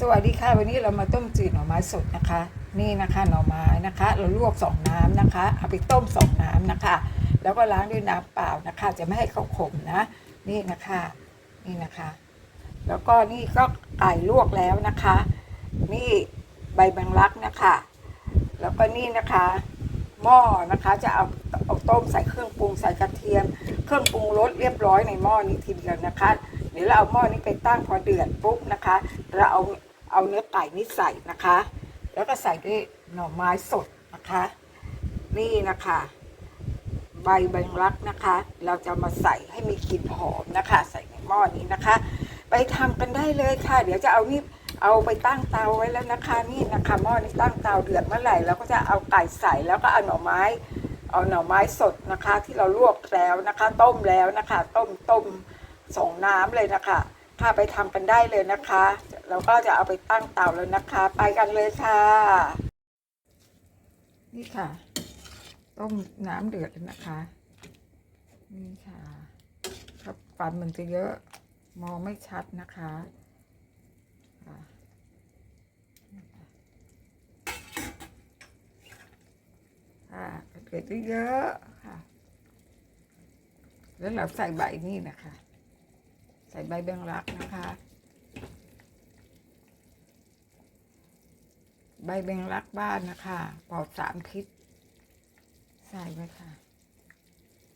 สวัสดีค่ะ วันนี้เรามาต้มจืดหน่อไม้สดนะคะ นี่นะคะหน่อไม้นะคะ เราลวกสองน้ำนะคะเอาไปต้มสองน้ำนะคะ แล้วก็ล้างด้วยน้ำเปล่านะคะ จะไม่ให้เขาขมนะ นี่นะคะนี่นะคะ แล้วก็นี่ก็ไก่ลวกแล้วนะคะ นี่ใบแมงลักนะคะ แล้วก็นี่นะคะหม้อนะคะจะเอาเอาต้มใส่เครื่องปรุงใส่กระเทียม เครื่องปรุงรสเรียบร้อยในหม้อนี้ทีเดียวนะคะ ดี๋ยวเราเอาหม้อนี้ไปตั้งพอเดือดปุ๊บนะคะ เราเอาเอาเนื้อไก่นี้ใส่นะคะ แล้วก็ใส่ด้วยหน่อไม้สดนะคะ นี่นะคะ ใบแบงรักนะคะ เราจะมาใส่ให้มีกลิ่นหอมนะคะ ใส่ในหม้อนี้นะคะ ไปทำกันได้เลยค่ะ เดี๋ยวจะเอานี่เอาไปตั้งเตาไว้แล้วนะคะ นี่นะคะหม้อนี้ตั้งเตาเดือดเมื่อไหร่เราก็จะเอาไก่ใส่แล้วก็เอาหน่อไม้เอาหน่อไม้สดนะคะ ที่เราลวกแล้วนะคะ ต้มแล้วนะคะ ต้มต้ม สองน้ำเลยนะคะถ้าไปทำกันได้เลยนะคะ เราก็จะเอาไปตั้งเตาแล้วนะคะ ไปกันเลยค่ะ นี่ค่ะ ต้มน้ำเดือดนะคะ นี่ค่ะครับฟันมันจะเยอะมองไม่ชัดนะคะค่ะเดือดเยอะค่ะ แล้วเราใส่ใบนี่นะคะ ส่ใบแบงรักนะคะ ใบแบงรักบ้านนะคะปลอดสารพิษใส่ไว้ค่ะ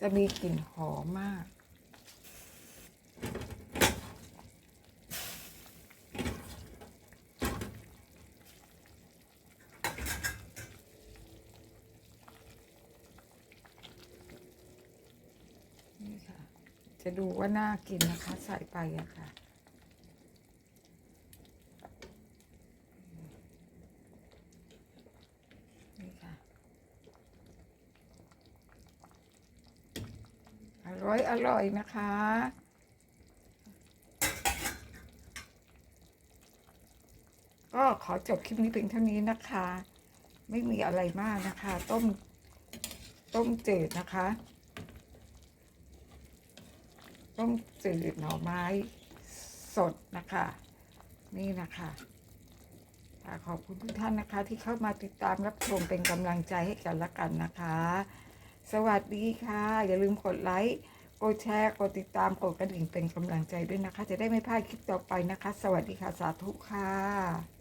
จะมีกลิ่นหอมมาก นี่ค่ะ จะดูว่าน่ากินนะคะ ใส่ไปอะค่ะ นี่ค่ะ อร่อย อร่อยนะคะ ก็ขอจบคลิปนี้เพียงเท่านี้นะคะ ไม่มีอะไรมากนะคะ ต้ม ต้มจืดนะคะ ต้มจืดหน่อไม้สดนะคะ นี่นะคะขอบคุณทุกท่านนะคะ ที่เข้ามาติดตามรับชมเป็นกำลังใจให้กันละกันนะคะ สวัสดีค่ะ อย่าลืมกดไลค์กดแชร์กดติดตามกดกระดิ่งเป็นกำลังใจด้วยนะคะ จะได้ไม่พลาดคลิปต่อไปนะคะ สวัสดีค่ะ สาธุค่ะ